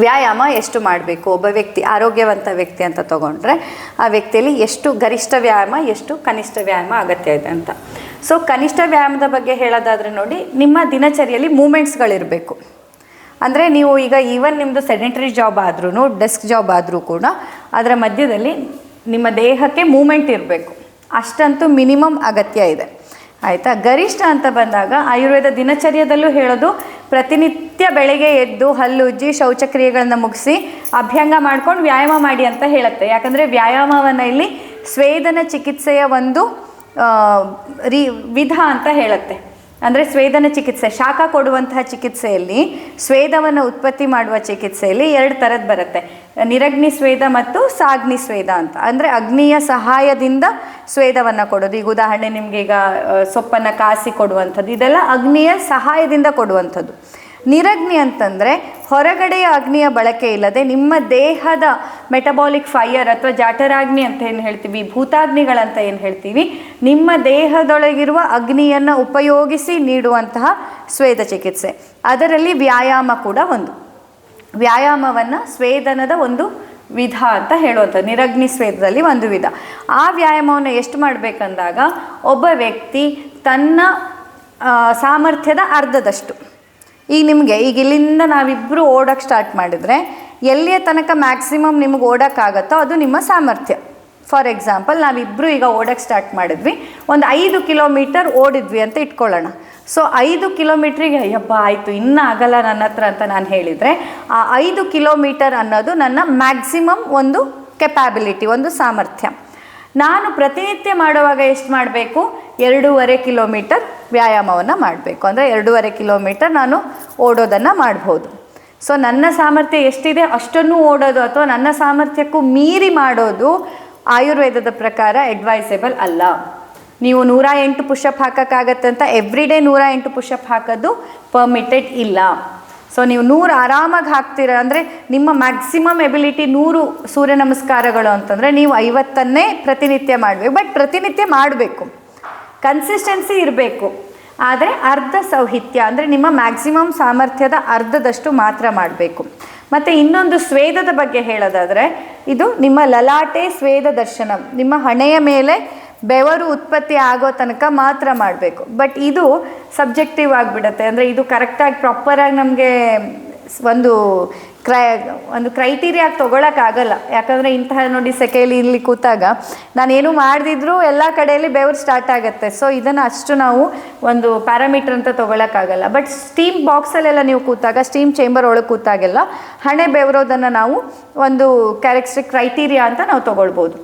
ವ್ಯಾಯಾಮ ಎಷ್ಟು ಮಾಡಬೇಕು? ಒಬ್ಬ ವ್ಯಕ್ತಿ ಆರೋಗ್ಯವಂತ ವ್ಯಕ್ತಿ ಅಂತ ತಗೊಂಡ್ರೆ ಆ ವ್ಯಕ್ತಿಯಲ್ಲಿ ಎಷ್ಟು ಗರಿಷ್ಠ ವ್ಯಾಯಾಮ, ಎಷ್ಟು ಕನಿಷ್ಠ ವ್ಯಾಯಾಮ ಅಗತ್ಯ ಇದೆ ಅಂತ. ಸೊ ಕನಿಷ್ಠ ವ್ಯಾಯಾಮದ ಬಗ್ಗೆ ಹೇಳೋದಾದರೆ ನೋಡಿ, ನಿಮ್ಮ ದಿನಚರಿಯಲ್ಲಿ ಮೂಮೆಂಟ್ಸ್ಗಳಿರಬೇಕು. ಅಂದರೆ ನೀವು ಈಗ ಈವನ್ ನಿಮ್ಮದು ಸೆಡೆಂಟರಿ ಜಾಬ್ ಆದ್ರೂ ಡೆಸ್ಕ್ ಜಾಬ್ ಆದರೂ ಕೂಡ ಅದರ ಮಧ್ಯದಲ್ಲಿ ನಿಮ್ಮ ದೇಹಕ್ಕೆ ಮೂಮೆಂಟ್ ಇರಬೇಕು. ಅಷ್ಟಂತೂ ಮಿನಿಮಮ್ ಅಗತ್ಯ ಇದೆ. ಆಯಿತಾ? ಗರಿಷ್ಠ ಅಂತ ಬಂದಾಗ ಆಯುರ್ವೇದ ದಿನಚರ್ಯದಲ್ಲೂ ಹೇಳೋದು ಪ್ರತಿನಿತ್ಯ ಬೆಳಗ್ಗೆ ಎದ್ದು ಹಲ್ಲು ಉಜ್ಜಿ ಶೌಚಕ್ರಿಯೆಗಳನ್ನು ಮುಗಿಸಿ ಅಭ್ಯಂಗ ಮಾಡ್ಕೊಂಡು ವ್ಯಾಯಾಮ ಮಾಡಿ ಅಂತ ಹೇಳುತ್ತೆ. ಯಾಕಂದರೆ ವ್ಯಾಯಾಮವನ್ನು ಇಲ್ಲಿ ಸ್ವೇದನ ಚಿಕಿತ್ಸೆಯ ಒಂದು ರೀ, ವಿಧ ಅಂತ ಹೇಳುತ್ತೆ. ಅಂದರೆ ಸ್ವೇದನ ಚಿಕಿತ್ಸೆ, ಶಾಖ ಕೊಡುವಂತಹ ಚಿಕಿತ್ಸೆಯಲ್ಲಿ ಸ್ವೇದವನ್ನು ಉತ್ಪತ್ತಿ ಮಾಡುವ ಚಿಕಿತ್ಸೆಯಲ್ಲಿ ಎರಡು ಥರದ್ದು ಬರುತ್ತೆ. ನಿರಗ್ನಿ ಸ್ವೇದ ಮತ್ತು ಸಾಗ್ನಿ ಸ್ವೇದ ಅಂತ. ಅಂದರೆ ಅಗ್ನಿಯ ಸಹಾಯದಿಂದ ಸ್ವೇದವನ್ನು ಕೊಡೋದು. ಈಗ ಉದಾಹರಣೆ ನಿಮಗೆ ಈಗ ಸೊಪ್ಪನ್ನು ಕಾಸಿ ಕೊಡುವಂಥದ್ದು. ಇದೆಲ್ಲ ಅಗ್ನಿಯ ಸಹಾಯದಿಂದ ಕೊಡುವಂಥದ್ದು. ನಿರಗ್ನಿ ಅಂತಂದರೆ ಹೊರಗಡೆಯ ಅಗ್ನಿಯ ಬಳಕೆ ಇಲ್ಲದೆ ನಿಮ್ಮ ದೇಹದ ಮೆಟಬಾಲಿಕ್ ಫೈಯರ್ ಅಥವಾ ಜಾಟರಾಗ್ನಿ ಅಂತ ಏನು ಹೇಳ್ತೀವಿ, ಭೂತಾಗ್ನಿಗಳಂತ ಏನು ಹೇಳ್ತೀವಿ, ನಿಮ್ಮ ದೇಹದೊಳಗಿರುವ ಅಗ್ನಿಯನ್ನು ಉಪಯೋಗಿಸಿ ನೀಡುವಂತಹ ಸ್ವೇದ ಚಿಕಿತ್ಸೆ. ಅದರಲ್ಲಿ ವ್ಯಾಯಾಮ ಕೂಡ ಒಂದು. ವ್ಯಾಯಾಮವನ್ನು ಸ್ವೇದನದ ಒಂದು ವಿಧ ಅಂತ ಹೇಳುವಂಥ ನಿರಗ್ನಿ ಸ್ವೇದದಲ್ಲಿ ಒಂದು ವಿಧ. ಆ ವ್ಯಾಯಾಮವನ್ನು ಎಷ್ಟು ಮಾಡಬೇಕಂದಾಗ, ಒಬ್ಬ ವ್ಯಕ್ತಿ ತನ್ನ ಸಾಮರ್ಥ್ಯದ ಅರ್ಧದಷ್ಟು. ಈಗ ನಿಮಗೆ, ಈಗ ಇಲ್ಲಿಂದ ನಾವಿಬ್ಬರು ಓಡೋಕ್ಕೆ ಸ್ಟಾರ್ಟ್ ಮಾಡಿದರೆ, ಎಲ್ಲಿಯ ತನಕ ಮ್ಯಾಕ್ಸಿಮಮ್ ನಿಮಗೆ ಓಡೋಕ್ಕಾಗತ್ತೋ ಅದು ನಿಮ್ಮ ಸಾಮರ್ಥ್ಯ. ಫಾರ್ ಎಕ್ಸಾಂಪಲ್ ನಾವಿಬ್ಬರು ಈಗ ಓಡೋಕ್ಕೆ ಸ್ಟಾರ್ಟ್ ಮಾಡಿದ್ವಿ. ಒಂದು ಐದು ಕಿಲೋಮೀಟರ್ ಓಡಿದ್ವಿ ಅಂತ ಇಟ್ಕೊಳ್ಳೋಣ. ಸೊ ಐದು ಕಿಲೋಮೀಟ್ರಿಗೆ ಅಯ್ಯಪ್ಪ ಆಯಿತು, ಇನ್ನೂ ಆಗಲ್ಲ ನನ್ನ ಹತ್ರ ಅಂತ ನಾನು ಹೇಳಿದರೆ, ಆ ಐದು ಕಿಲೋಮೀಟರ್ ಅನ್ನೋದು ನನ್ನ ಮ್ಯಾಕ್ಸಿಮಮ್ ಒಂದು ಕೆಪ್ಯಾಬಿಲಿಟಿ ಒಂದು ಸಾಮರ್ಥ್ಯ. ನಾನು ಪ್ರತಿನಿತ್ಯ ಮಾಡುವಾಗ ಎಷ್ಟು ಮಾಡಬೇಕು? ಎರಡೂವರೆ ಕಿಲೋಮೀಟರ್ ವ್ಯಾಯಾಮವನ್ನು ಮಾಡಬೇಕು. ಅಂದರೆ ಎರಡೂವರೆ ಕಿಲೋಮೀಟರ್ ನಾನು ಓಡೋದನ್ನು ಮಾಡ್ಬೋದು. ಸೊ ನನ್ನ ಸಾಮರ್ಥ್ಯ ಎಷ್ಟಿದೆ? ಅಷ್ಟನ್ನು ಓಡೋದು ಅಥವಾ ನನ್ನ ಸಾಮರ್ಥ್ಯಕ್ಕೂ ಮೀರಿ ಮಾಡೋದು ಆಯುರ್ವೇದದ ಪ್ರಕಾರ ಅಡ್ವೈಸೇಬಲ್ ಅಲ್ಲ. ನೀವು ನೂರ ಎಂಟು ಪುಷಪ್ ಹಾಕೋಕ್ಕಾಗತ್ತಂತ ಎವ್ರಿ ಡೇ ನೂರ ಎಂಟು ಪುಷಪ್ ಹಾಕೋದು ಪರ್ಮಿಟೆಡ್ ಇಲ್ಲ. ಸೊ ನೀವು ನೂರು ಆರಾಮಾಗಿ ಹಾಕ್ತೀರ? ಅಂದರೆ ನಿಮ್ಮ ಮ್ಯಾಕ್ಸಿಮಮ್ ಎಬಿಲಿಟಿ ನೂರು ಸೂರ್ಯ ನಮಸ್ಕಾರಗಳು ಅಂತಂದರೆ ನೀವು ಐವತ್ತನ್ನೇ ಪ್ರತಿನಿತ್ಯ ಮಾಡಬೇಕು. ಬಟ್ ಪ್ರತಿನಿತ್ಯ ಮಾಡಬೇಕು. ಕನ್ಸಿಸ್ಟೆನ್ಸಿ ಇರಬೇಕು. ಆದರೆ ಅರ್ಧ ಸೌಹಿತ್ಯ, ಅಂದರೆ ನಿಮ್ಮ ಮ್ಯಾಕ್ಸಿಮಮ್ ಸಾಮರ್ಥ್ಯದ ಅರ್ಧದಷ್ಟು ಮಾತ್ರ ಮಾಡಬೇಕು. ಮತ್ತು ಇನ್ನೊಂದು ಸ್ವೇದದ ಬಗ್ಗೆ ಹೇಳೋದಾದರೆ, ಇದು ನಿಮ್ಮ ಲಲಾಟೆ ಸ್ವೇದ ದರ್ಶನ. ನಿಮ್ಮ ಹಣೆಯ ಮೇಲೆ ಬೆವರು ಉತ್ಪತ್ತಿ ಆಗೋ ತನಕ ಮಾತ್ರ ಮಾಡಬೇಕು. ಬಟ್ ಇದು ಸಬ್ಜೆಕ್ಟಿವ್ ಆಗಿಬಿಡುತ್ತೆ. ಅಂದರೆ ಇದು ಕರೆಕ್ಟಾಗಿ ಪ್ರಾಪರಾಗಿ ನಮಗೆ ಒಂದು ಕ್ರೈ, ಒಂದು ಕ್ರೈಟೀರಿಯಾ ತೊಗೊಳಕ್ಕಾಗಲ್ಲ. ಯಾಕಂದರೆ ಇಂತಹ ನೋಡಿ ಸೆಕೆಯಲ್ಲಿ ಇಲ್ಲಿ ಕೂತಾಗ, ನಾನೇನು ಮಾಡ್ದಿದ್ರೂ ಎಲ್ಲ ಕಡೆಯಲ್ಲಿ ಬೆವರು ಸ್ಟಾರ್ಟ್ ಆಗುತ್ತೆ. ಸೊ ಇದನ್ನು ಅಷ್ಟು ನಾವು ಒಂದು ಪ್ಯಾರಾಮೀಟರ್ ಅಂತ ತೊಗೊಳಕ್ಕಾಗಲ್ಲ. ಬಟ್ ಸ್ಟೀಮ್ ಬಾಕ್ಸಲ್ಲೆಲ್ಲ ನೀವು ಕೂತಾಗ ಸ್ಟೀಮ್ ಚೇಂಬರ್ ಒಳಗೆ ಕೂತಾಗೆಲ್ಲ, ಹಣೆ ಬೆವರೋದನ್ನು ನಾವು ಒಂದು ಕ್ಯಾರೆಕ್ಟ್ರಿಕ್ ಕ್ರೈಟೀರಿಯಾ ಅಂತ ನಾವು ತೊಗೊಳ್ಬೋದು.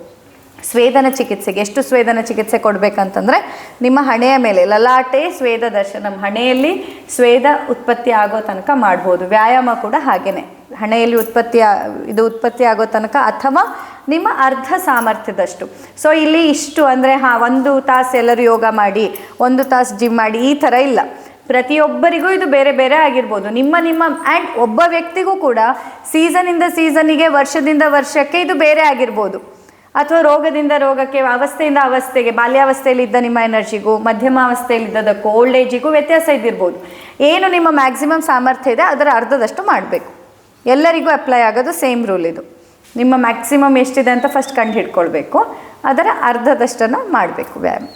ಸ್ವೇದನ ಚಿಕಿತ್ಸೆಗೆ, ಎಷ್ಟು ಸ್ವೇದನ ಚಿಕಿತ್ಸೆ ಕೊಡಬೇಕಂತಂದರೆ, ನಿಮ್ಮ ಹಣೆಯ ಮೇಲೆ, ಲಲಾಟೆ ಸ್ವೇದ ದರ್ಶನಂ ಹಣೆಯಲ್ಲಿ ಸ್ವೇದ ಉತ್ಪತ್ತಿ ಆಗೋ ತನಕ ಮಾಡ್ಬೋದು. ವ್ಯಾಯಾಮ ಕೂಡ ಹಾಗೆಯೇ ಹಣೆಯಲ್ಲಿ ಉತ್ಪತ್ತಿ ಇದು ಉತ್ಪತ್ತಿ ಆಗೋ ತನಕ ಅಥವಾ ನಿಮ್ಮ ಅರ್ಧ ಸಾಮರ್ಥ್ಯದಷ್ಟು. ಸೊ ಇಲ್ಲಿ ಇಷ್ಟು ಅಂದರೆ, ಹಾಂ, ಒಂದು ತಾಸು ಎಲ್ಲರೂ ಯೋಗ ಮಾಡಿ, ಒಂದು ತಾಸು ಜಿಮ್ ಮಾಡಿ, ಈ ಥರ ಇಲ್ಲ. ಪ್ರತಿಯೊಬ್ಬರಿಗೂ ಇದು ಬೇರೆ ಬೇರೆ ಆಗಿರ್ಬೋದು. ನಿಮ್ಮ ನಿಮ್ಮ ಆ್ಯಂಡ್ ಒಬ್ಬ ವ್ಯಕ್ತಿಗೂ ಕೂಡ ಸೀಸನಿಂದ ಸೀಸನಿಗೆ ವರ್ಷದಿಂದ ವರ್ಷಕ್ಕೆ ಇದು ಬೇರೆ ಆಗಿರ್ಬೋದು. ಅಥವಾ ರೋಗದಿಂದ ರೋಗಕ್ಕೆ, ಅವಸ್ಥೆಯಿಂದ ಅವಸ್ಥೆಗೆ, ಬಾಲ್ಯಾವಸ್ಥೆಯಲ್ಲಿ ಇದ್ದ ನಿಮ್ಮ ಎನರ್ಜಿಗೂ ಮಧ್ಯಮಾವಸ್ಥೆಯಲ್ಲಿದ್ದದಕ್ಕೂ ಓಲ್ಡ್ ಏಜಿಗೂ ವ್ಯತ್ಯಾಸ ಇದ್ದಿರ್ಬೋದು. ಏನು ನಿಮ್ಮ ಮ್ಯಾಕ್ಸಿಮಮ್ ಸಾಮರ್ಥ್ಯ ಇದೆ, ಅದರ ಅರ್ಧದಷ್ಟು ಮಾಡಬೇಕು. ಎಲ್ಲರಿಗೂ ಅಪ್ಲೈ ಆಗೋದು ಸೇಮ್ ರೂಲ್ ಇದು. ನಿಮ್ಮ ಮ್ಯಾಕ್ಸಿಮಮ್ ಎಷ್ಟಿದೆ ಅಂತ ಫಸ್ಟ್ ಕಂಡು ಹಿಡ್ಕೊಳ್ಬೇಕು. ಅದರ ಅರ್ಧದಷ್ಟನ್ನು ಮಾಡಬೇಕು ವ್ಯಾಯಾಮ.